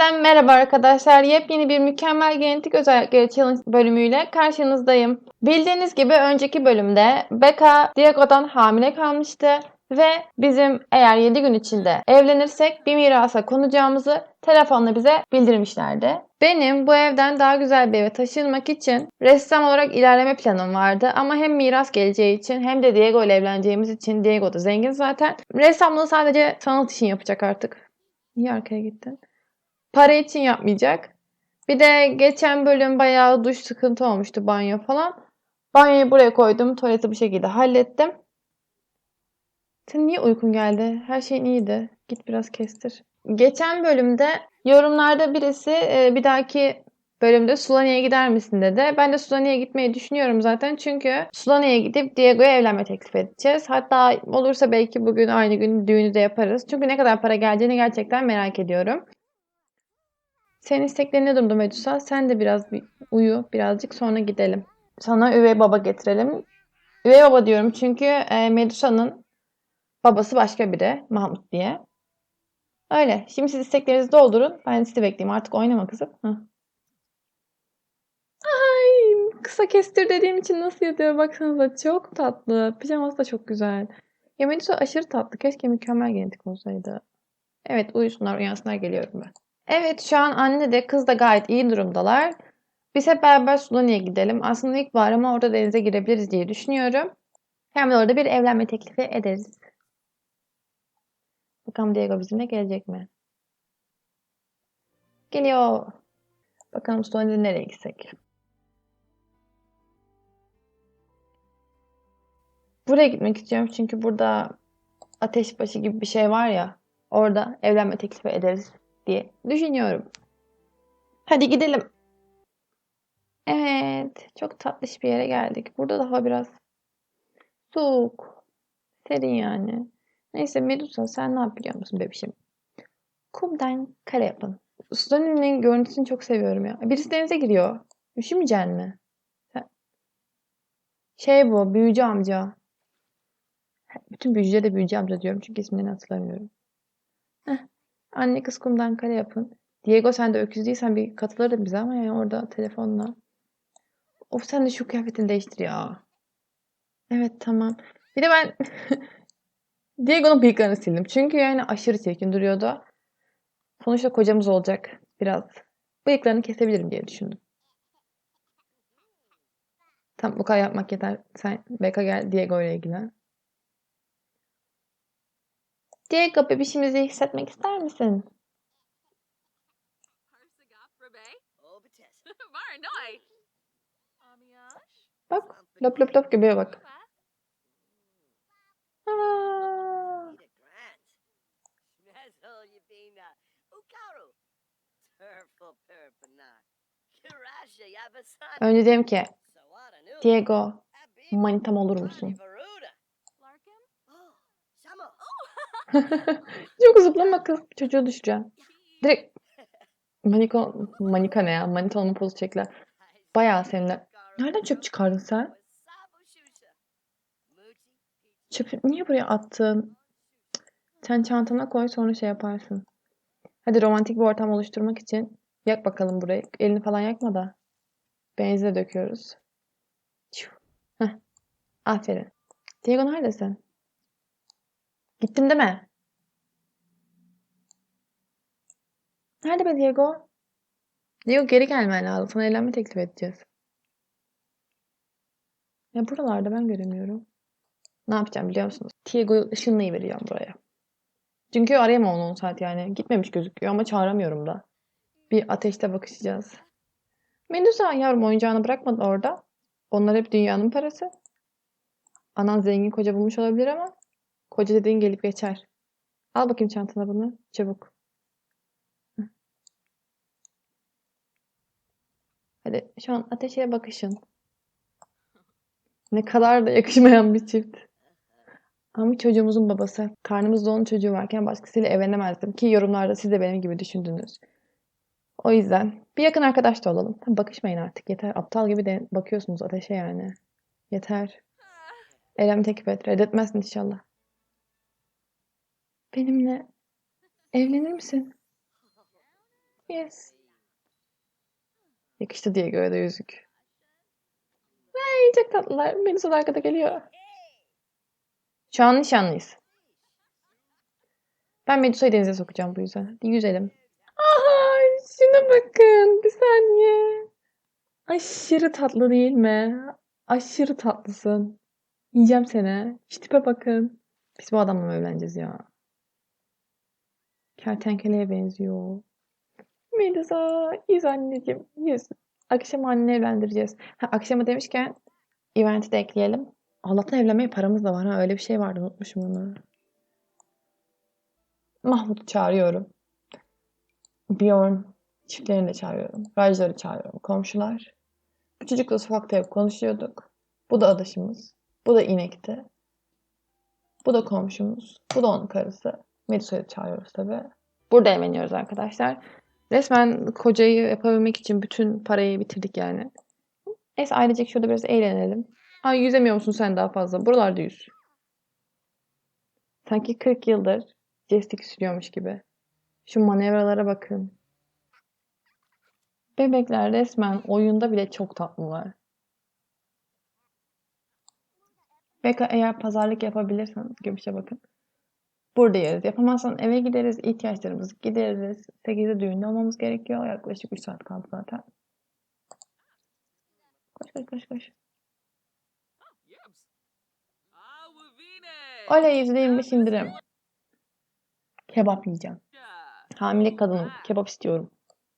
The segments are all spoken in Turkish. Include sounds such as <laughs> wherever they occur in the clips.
Yeniden merhaba arkadaşlar. Yepyeni bir mükemmel genetik özellikleri challenge bölümüyle karşınızdayım. Bildiğiniz gibi önceki bölümde Becca Diego'dan hamile kalmıştı ve bizim eğer 7 gün içinde evlenirsek bir mirasa konacağımızı telefonla bize bildirmişlerdi. Benim bu evden daha güzel bir eve taşınmak için ressam olarak ilerleme planım vardı ama hem miras geleceği için hem de Diego ile evleneceğimiz için Diego da zengin zaten. Ressamlığı sadece sanat için yapacak artık. Niye arkaya gittin? Para için yapmayacak. Bir de geçen bölüm bayağı duş sıkıntı olmuştu banyo falan. Banyoyu buraya koydum. Tuvaleti bu şekilde hallettim. Senin niye uykun geldi? Her şeyin iyiydi. Git biraz kestir. Geçen bölümde yorumlarda birisi e, bir dahaki bölümde Sulani'ye gider misin dedi. Ben de Sulani'ye gitmeyi düşünüyorum zaten. Çünkü Sulani'ye gidip Diego'ya evlenme teklif edeceğiz. Hatta olursa belki bugün aynı gün düğünü de yaparız. Çünkü ne kadar para geleceğini gerçekten merak ediyorum. Senin isteklerin ne Medusa? Sen de biraz bir uyu birazcık sonra gidelim. Sana üvey baba getirelim. Üvey baba diyorum çünkü e, Medusa'nın babası başka biri. Mahmut diye. Öyle. Şimdi siz isteklerinizi doldurun. Ben sizi bekleyeyim. Artık oynama kızım. Hah. Ay kısa kestir dediğim için nasıl yatıyor baksanıza. Çok tatlı. Pijaması da çok güzel. Ya Medusa aşırı tatlı. Keşke mükemmel genetik olsaydı. Evet uyusunlar uyansınlar geliyorum ben. Evet şu an anne de kız da gayet iyi durumdalar. Biz hep beraber Sulani'ye gidelim. Aslında ilk var ama orada denize girebiliriz diye düşünüyorum. Hem de orada bir evlenme teklifi ederiz. Bakalım Diego bizimle gelecek mi? Geliyor. Bakalım Sulani'de nereye gitsek? Buraya gitmek istiyorum çünkü burada ateşbaşı gibi bir şey var ya. Orada evlenme teklifi ederiz diye düşünüyorum. Hadi gidelim. Evet, çok tatlış bir yere geldik. Burada da hava biraz soğuk. Serin yani. Neyse Medusa sen ne yapıyor musun bebişim? Kumdan kare yapın. Sulani'nin görüntüsünü çok seviyorum ya. Birisi denize giriyor. Üşümeyeceksin mi? Şey bu, büyücü amca. Bütün büyücüye de büyücü amca diyorum çünkü isimlerini hatırlamıyorum. Heh. Anne kız kumdan kare yapın. Diego sen de öküz değilsen bir katılırdın bize ama yani orada telefonla. Of sen de şu kıyafetini değiştir ya. Evet tamam. Bir de ben <laughs> Diego'nun bıyıklarını sildim. Çünkü yani aşırı çirkin duruyordu. Sonuçta kocamız olacak biraz. Bıyıklarını kesebilirim diye düşündüm. Tamam bu kadar yapmak yeter. Sen Becca gel Diego ile ilgilen. Diego bebişimizi hissetmek ister misin? Bak lop lop lop göbeğe bak. Aa, önce dedim ki Diego manitam olur musun? <laughs> Çok zıplama kız. Çocuğu düşeceğim. Direkt manika, manika ne ya? Manita olma pozu çekler. Bayağı seninle. Nereden çöp çıkardın sen? Çöpü niye buraya attın? Sen çantana koy sonra şey yaparsın. Hadi romantik bir ortam oluşturmak için yak bakalım burayı. Elini falan yakma da. Benzine döküyoruz. Heh. Aferin. Diego neredesin? Gittim deme. Nerede be Diego? Diego geri gelmen lazım. Sana evlenme teklif edeceğiz. Ya buralarda ben göremiyorum. Ne yapacağım biliyor musunuz? Diego'yu ışınlayıvereceğim buraya. Çünkü arayamam onu 10 saat yani. Gitmemiş gözüküyor ama çağıramıyorum da. Bir ateşte bakışacağız. Medusa yavrum oyuncağını bırakmadı orada. Onlar hep dünyanın parası. Anan zengin koca bulmuş olabilir ama koca dediğin gelip geçer. Al bakayım çantana bunu. Çabuk. Hadi şu an ateşe bakışın. Ne kadar da yakışmayan bir çift. Ama çocuğumuzun babası. Karnımızda onun çocuğu varken başkasıyla evlenemezdim. Ki yorumlarda siz de benim gibi düşündünüz. O yüzden bir yakın arkadaş da olalım. Bakışmayın artık yeter. Aptal gibi de bakıyorsunuz ateşe yani. Yeter. Evlenme teklif et. Reddetmezsin inşallah. Benimle evlenir misin? Yes. Yakıştı diye göre de yüzük. Ay çok tatlılar. Melisa da arkada geliyor. Şu an nişanlıyız. Ben Medusa'yı denize sokacağım bu yüzden. Hadi yüzelim. Aha şuna bakın. Bir saniye. Aşırı tatlı değil mi? Aşırı tatlısın. Yiyeceğim seni. Şu tipe bakın. Biz bu adamla mı evleneceğiz ya? Kertenkeleye benziyor. Medusa, yüz anneciğim, yüz. Akşam anne evlendireceğiz. Ha, akşama demişken eventi de ekleyelim. Allah'tan evlenmeye paramız da var ha. Öyle bir şey vardı unutmuşum onu. Mahmut'u çağırıyorum. Bjorn çiftlerini de çağırıyorum. Rajları çağırıyorum. Komşular. Bu çocukla sokakta hep konuşuyorduk. Bu da adaşımız. Bu da inekti. Bu da komşumuz. Bu da onun karısı. Medusa'yı çağırıyoruz tabii. Burada evleniyoruz arkadaşlar. Resmen kocayı yapabilmek için bütün parayı bitirdik yani. Neyse ailecek şurada biraz eğlenelim. Ay yüzemiyor musun sen daha fazla? Buralarda yüz. Sanki 40 yıldır jestik sürüyormuş gibi. Şu manevralara bakın. Bebekler resmen oyunda bile çok tatlılar. Beka eğer pazarlık yapabilirsen Göbüş'e bakın. Buradayız. Yapamazsan eve gideriz, ihtiyaçlarımızı gideriz. 8'de düğünde olmamız gerekiyor. Yaklaşık 3 saat kaldı zaten. Koş koş koş koş. Oley %25 indirim. Kebap yiyeceğim. Hamile kadınım. Kebap istiyorum.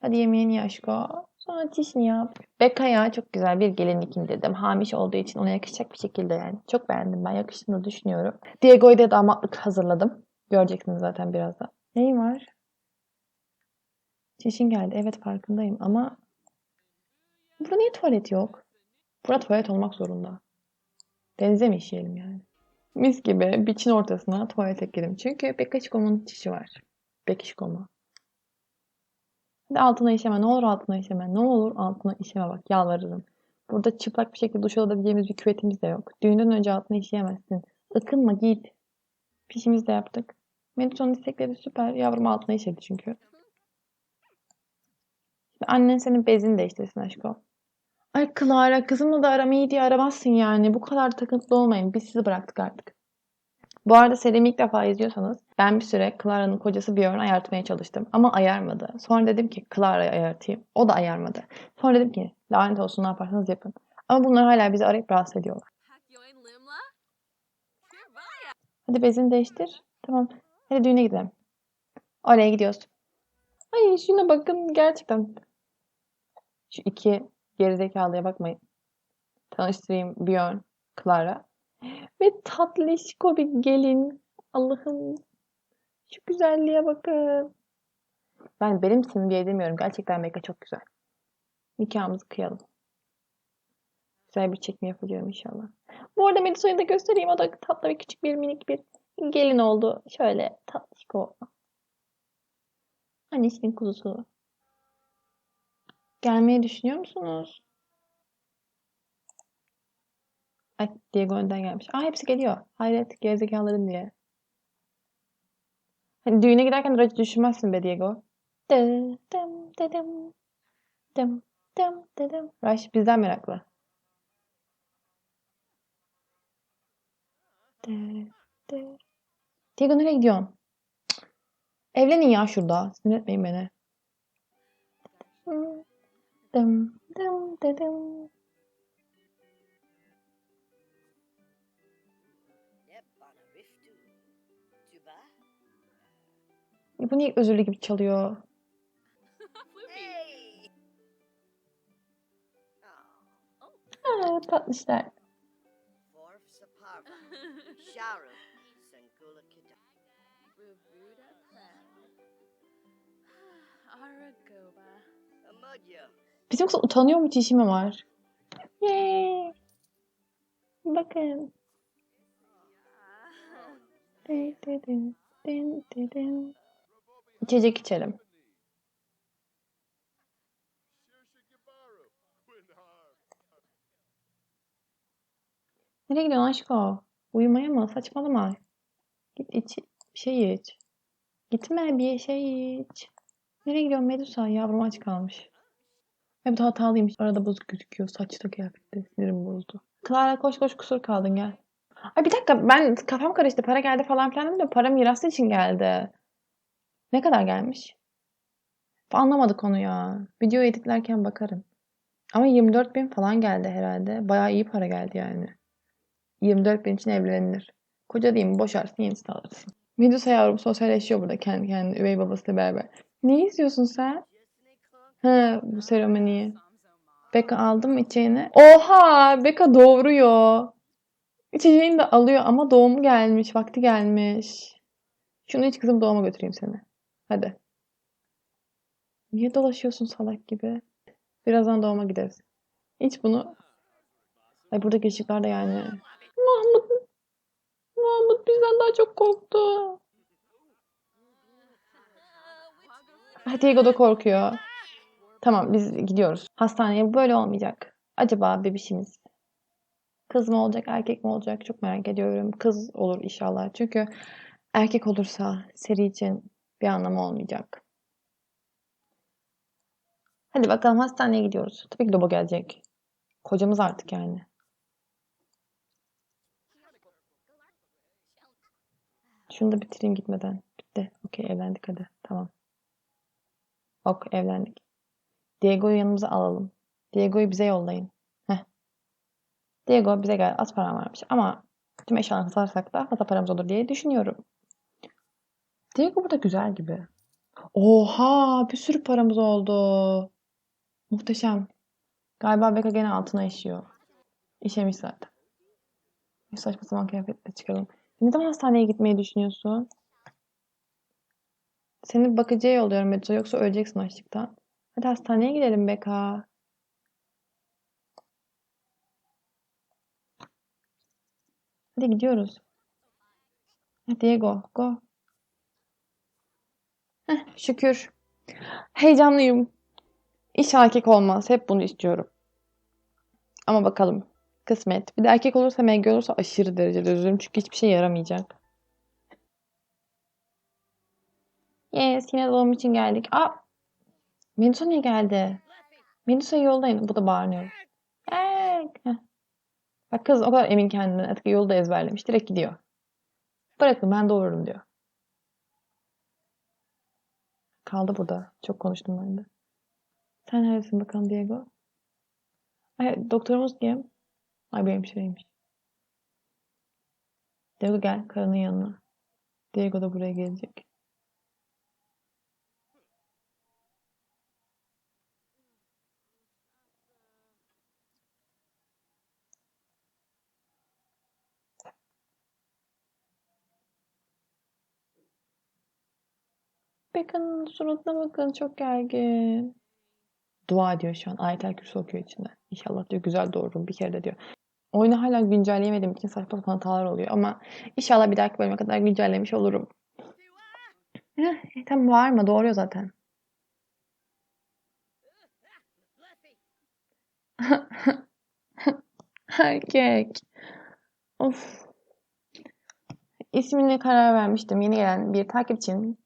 Hadi yemeğini ye aşko. Sonra. Beka'ya çok güzel bir gelinlik indirdim. Hamiş olduğu için ona yakışacak bir şekilde yani. Çok beğendim ben. Yakıştığını düşünüyorum. Diego'ya da damatlık hazırladım. Göreceksiniz zaten birazdan. Neyin var? Çişin geldi. Evet farkındayım ama burada niye tuvalet yok? Burada tuvalet olmak zorunda. Denize mi işeyelim yani? Mis gibi biçin ortasına tuvalet ekledim. Çünkü Bekişkom'un çişi var. Bekişkom'a. Hadi altına işeme. Ne olur altına işeme. Ne olur altına işeme bak. Yalvarırım. Burada çıplak bir şekilde duş alabileceğimiz bir küvetimiz de yok. Düğünden önce altına işeyemezsin. Ikınma git. Pişimizi de yaptık. Melisa'nın istekleri süper. Yavrum altına işedi çünkü. Şimdi annen senin bezini değiştirsin aşkım. Ay Clara kızımla da aram iyi diye aramazsın yani. Bu kadar takıntılı olmayın. Biz sizi bıraktık artık. Bu arada serimi ilk defa izliyorsanız ben bir süre Clara'nın kocası Björn'ü ayartmaya çalıştım. Ama ayarmadı. Sonra dedim ki Clara'yı ayartayım. O da ayarmadı. Sonra dedim ki lanet olsun ne yaparsanız yapın. Ama bunlar hala bizi arayıp rahatsız ediyorlar. Hadi bezini değiştir. Tamam. Hadi düğüne gidelim. Oraya gidiyoruz. Ay şuna bakın gerçekten. Şu iki gerizekalıya bakmayın. Tanıştırayım Björn, Clara. Ve tatlışko bir gelin. Allah'ım. Şu güzelliğe bakın. Ben benimsin diye demiyorum. Gerçekten Meka çok güzel. Nikahımızı kıyalım. Güzel bir çekim yapacağım inşallah. Bu arada Melisa'yı da göstereyim. O da tatlı ve küçük bir minik bir gelin oldu. Şöyle tatlışko. Annesinin kuzusu. Gelmeyi düşünüyor musunuz? Ay Diego önden gelmiş. Aa hepsi geliyor. Hayret gerizekalıların diye. Hani düğüne giderken aracı düşünmezsin be Diego. Dı dım dı dım. Dım dım dı dım. Rush bizden meraklı. Diego nereye gidiyorsun? Cık. Evlenin ya şurada. Sinir etmeyin beni. Dım dım dı dım. Bu niye özürlü gibi çalıyor? Ha, tatlışlar. Bizim kız utanıyor mu çişi mi var? Yay. Bakın. <laughs> Dın dın dın dın dın dın. İçecek içelim. Nereye gidiyorsun aşko? Uyumaya mı? Saçmalama. Git iç. Bir şey iç. Gitme bir şey iç. Nereye gidiyorsun Medusa? Yavrum aç kalmış. Hem de hatalıymış. Arada bozuk gözüküyor. Saçta kıyafette. Sinirim bozdu. Clara koş koş kusur kaldın gel. Ay bir dakika ben kafam karıştı. Para geldi falan filan dedim de para mirası için geldi. Ne kadar gelmiş? Anlamadık onu ya. Video editlerken bakarım. Ama 24 bin falan geldi herhalde. Bayağı iyi para geldi yani. 24 bin için evlenilir. Koca mi? Boşarsın yenisini alırsın. Medusa yavrum sosyalleşiyor burada kendi kendine üvey babasıyla beraber. Ne izliyorsun sen? Ha bu seremoniyi. Beka aldım mı içeceğini? Oha! Beka doğuruyor. İçeceğini de alıyor ama doğumu gelmiş. Vakti gelmiş. Şunu iç kızım doğuma götüreyim seni. Hadi. Niye dolaşıyorsun salak gibi? Birazdan doğuma gideriz. İç bunu. Ay buradaki ışıklar da yani. Mahmut. Mahmut bizden daha çok korktu. Ay, Diego da korkuyor. Tamam biz gidiyoruz. Hastaneye böyle olmayacak. Acaba bebişimiz kız mı olacak erkek mi olacak çok merak ediyorum. Kız olur inşallah. Çünkü erkek olursa seri için bir anlamı olmayacak. Hadi bakalım hastaneye gidiyoruz. Tabii ki Lobo gelecek. Kocamız artık yani. Şunu da bitireyim gitmeden. Bitti. Okey evlendik hadi. Tamam. Ok evlendik. Diego'yu yanımıza alalım. Diego'yu bize yollayın. Heh. Diego bize gel az param varmış ama tüm eşyalarını satarsak da fazla paramız olur diye düşünüyorum. Diego burada güzel gibi. Oha bir sürü paramız oldu. Muhteşem. Galiba Beka gene altına işiyor. İşemiş zaten. Bir saçma sapan kıyafetle çıkalım. Ne zaman hastaneye gitmeyi düşünüyorsun? Seni bakıcıya yolluyorum Medusa yoksa öleceksin açlıktan. Hadi hastaneye gidelim Beka. Hadi gidiyoruz. Diego, go. Heh, şükür. Heyecanlıyım. İş erkek olmaz. Hep bunu istiyorum. Ama bakalım. Kısmet. Bir de erkek olursa MG olursa aşırı derecede üzülürüm. Çünkü hiçbir şey yaramayacak. Yes, yine doğum için geldik. Aa, Medusa niye geldi? Medusa yoldayım. Bu da bağırıyor. Bak kız o kadar emin kendinden. Artık yolu da ezberlemiş. Direkt gidiyor. Bırakın ben doğururum diyor. Kaldı burada. Çok konuştum ben de. Sen neredesin bakalım Diego? Ay, doktorumuz kim? Ay bir hemşireymiş. Diego gel karının yanına. Diego da buraya gelecek. Beka'nın suratına bakın çok gergin. Dua ediyor şu an. Ayetel Kürsi okuyor içinde. İnşallah diyor güzel doğururum bir kere de diyor. Oyunu hala güncelleyemediğim için saçma sapan hatalar oluyor ama inşallah bir dahaki bölüme kadar güncellemiş olurum. Heh, tamam var mı? Doğuruyor zaten. <laughs> Erkek. Of. İsmine karar vermiştim. Yeni gelen bir takipçim.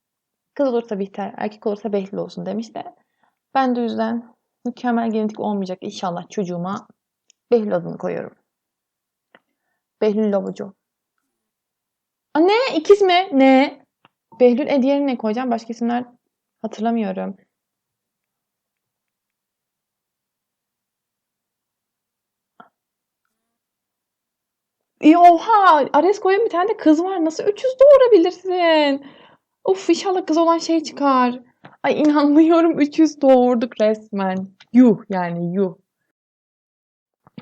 Kız olursa Bihter, erkek olursa Behlül olsun demiş de. Ben de yüzden mükemmel genetik olmayacak inşallah çocuğuma Behlül adını koyuyorum. Behlül Lobucu. Aa, ne? İkiz mi? Ne? Behlül e diğerini ne koyacağım? Başka isimler hatırlamıyorum. İyi oha! Ares koyan bir tane de kız var. Nasıl 300 doğurabilirsin? Of inşallah kız olan şey çıkar. Ay inanmıyorum 300 doğurduk resmen. Yuh yani yuh.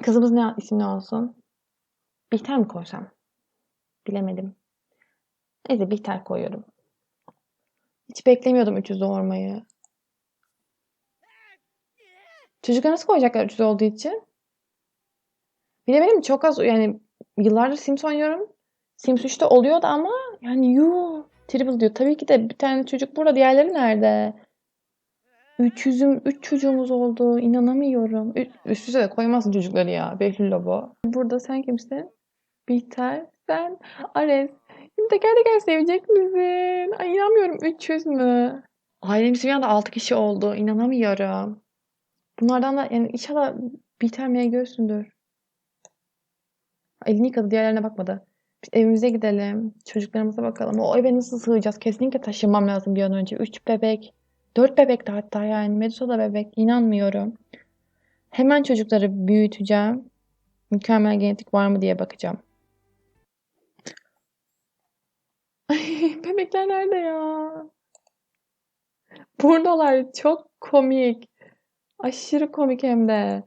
Kızımız ne isim ne olsun? Bihter mi koysam? Bilemedim. Neyse Bihter koyuyorum. Hiç beklemiyordum 300 doğurmayı. Çocuklar nasıl koyacaklar 300 olduğu için? Bir de benim çok az yani yıllardır Sims oynuyorum. Sims 3'te oluyordu ama yani yuh. Triple diyor. Tabii ki de bir tane çocuk burada. Diğerleri nerede? 300'üm, 3 çocuğumuz oldu. İnanamıyorum. Ü- Üst üste de koymazsın çocukları ya. Behlül Lobo. Burada sen kimsin? Bihter. Sen. Ares. Şimdi teker teker sevecek misin? Ay inanmıyorum. 300 mü? Ailemiz bir anda 6 kişi oldu. İnanamıyorum. Bunlardan da yani inşallah bitermeye görsündür. Elini yıkadı, diğerlerine bakmadı. Evimize gidelim. Çocuklarımıza bakalım. O eve nasıl sığacağız? Kesinlikle taşınmam lazım bir an önce. 3 bebek. 4 bebek de hatta yani. Medusa da bebek. İnanmıyorum. Hemen çocukları büyüteceğim. Mükemmel genetik var mı diye bakacağım. Ay, <laughs> bebekler nerede ya? Buradalar. Çok komik. Aşırı komik hem de.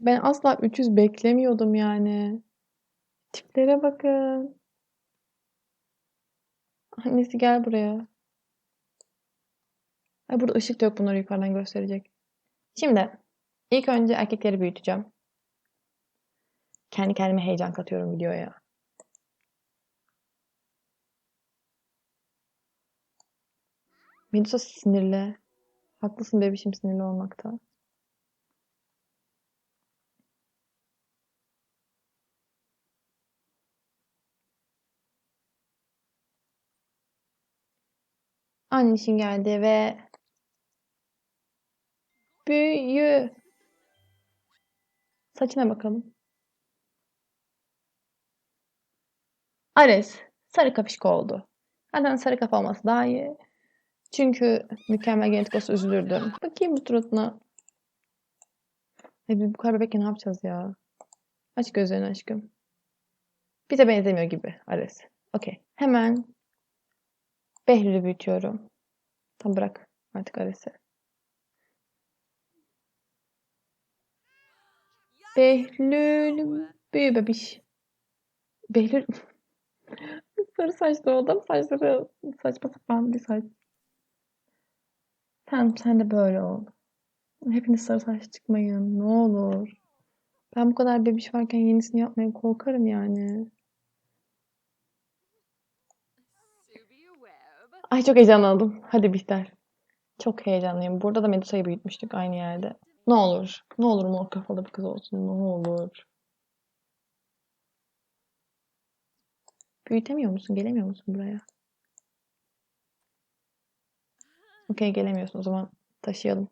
Ben asla 300 beklemiyordum yani. Tiplere bakın. Annesi gel buraya. Ay burada ışık da yok bunları yukarıdan gösterecek. Şimdi ilk önce erkekleri büyüteceğim. Kendi kendime heyecan katıyorum videoya. Medusa sinirli. Haklısın bebişim sinirli olmakta. Annişin geldi ve büyü. Saçına bakalım. Ares sarı kapışko oldu. Zaten sarı kafa olması daha iyi. Çünkü mükemmel genetik olsa üzülürdüm. Bakayım bu suratına. Biz bu kadar bebekken ne yapacağız ya? Aç gözlerini aşkım. Bize benzemiyor gibi Ares. Okey. Hemen Behlül'ü büyütüyorum. Tam bırak artık Ares'i. Behlül büyü bebiş. Behlül <laughs> sarı saçlı o adam saçları saçma sapan bir saç. Tamam sen de böyle ol. Hepiniz sarı saç çıkmayın ne olur. Ben bu kadar bebiş varken yenisini yapmaya korkarım yani. Ay çok heyecanlandım. Hadi Bihter. Çok heyecanlıyım. Burada da Medusa'yı büyütmüştük aynı yerde. Ne olur. Ne olur mor kafalı bir kız olsun. Ne olur. Büyütemiyor musun? Gelemiyor musun buraya? Okey gelemiyorsun. O zaman taşıyalım.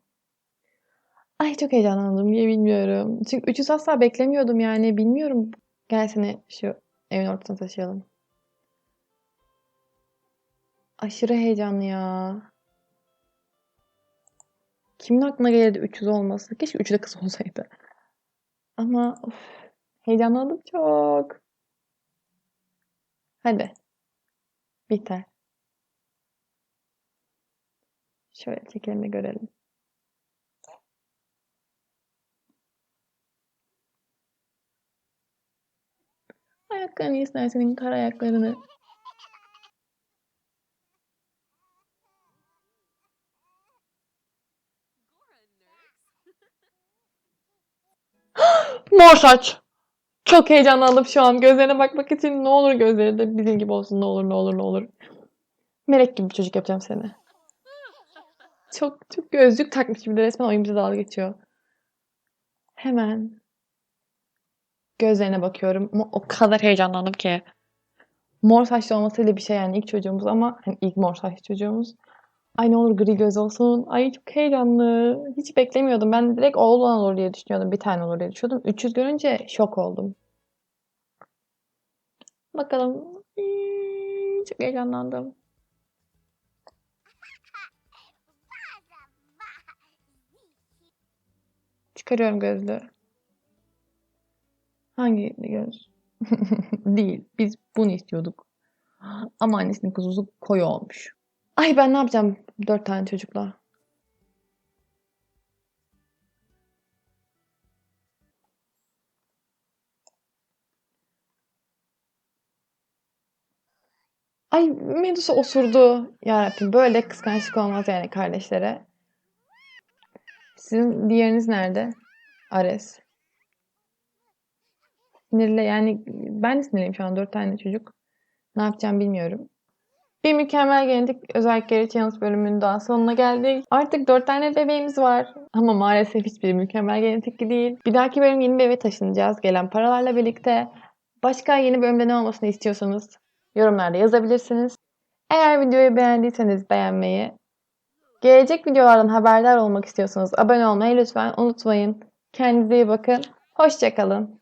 Ay çok heyecanlandım. Niye bilmiyorum. Çünkü 300 asla beklemiyordum yani. Bilmiyorum. Gel seni şu evin ortasına taşıyalım. Aşırı heyecanlı ya. Kimin aklına gelirdi 300 olması? Keşke 3'ü de kız olsaydı. Ama of, heyecanlandım çok. Hadi. Biter. Şöyle çekelim de görelim. Ayaklarını ister senin kara ayaklarını. Mor saç. Çok heyecanlandım şu an. Gözlerine bakmak için ne olur gözleri de bizim gibi olsun. Ne olur ne olur ne olur. Melek gibi bir çocuk yapacağım seni. Çok çok gözlük takmış gibi de resmen oyun bize dalga geçiyor. Hemen gözlerine bakıyorum o kadar heyecanlandım ki. Mor saçlı olmasıyla bir şey yani ilk çocuğumuz ama hani ilk mor saçlı çocuğumuz. Ay ne olur gri göz olsun. Ay çok heyecanlı. Hiç beklemiyordum. Ben direkt oğlan olur diye düşünüyordum. Bir tane olur diye düşünüyordum. 300 görünce şok oldum. Bakalım. Hmm, Çok heyecanlandım. Çıkarıyorum gözlüğü. Hangi göz? <laughs> Değil. Biz bunu istiyorduk. Ama annesinin kuzusu koyu olmuş. Ay ben ne yapacağım dört tane çocukla? Ay Medusa osurdu. Yarabbim böyle kıskançlık olmaz yani kardeşlere. Sizin diğeriniz nerede? Ares. Sinirli yani ben de sinirliyim şu an dört tane çocuk. Ne yapacağım bilmiyorum. Bir mükemmel genetik özellikleri challenge bölümünün daha sonuna geldik. Artık dört tane bebeğimiz var. Ama maalesef hiçbiri mükemmel genetikli değil. Bir dahaki bölüm yeni bir eve taşınacağız. Gelen paralarla birlikte. Başka yeni bölümde ne olmasını istiyorsanız yorumlarda yazabilirsiniz. Eğer videoyu beğendiyseniz beğenmeyi, gelecek videolardan haberdar olmak istiyorsanız abone olmayı lütfen unutmayın. Kendinize iyi bakın. Hoşçakalın.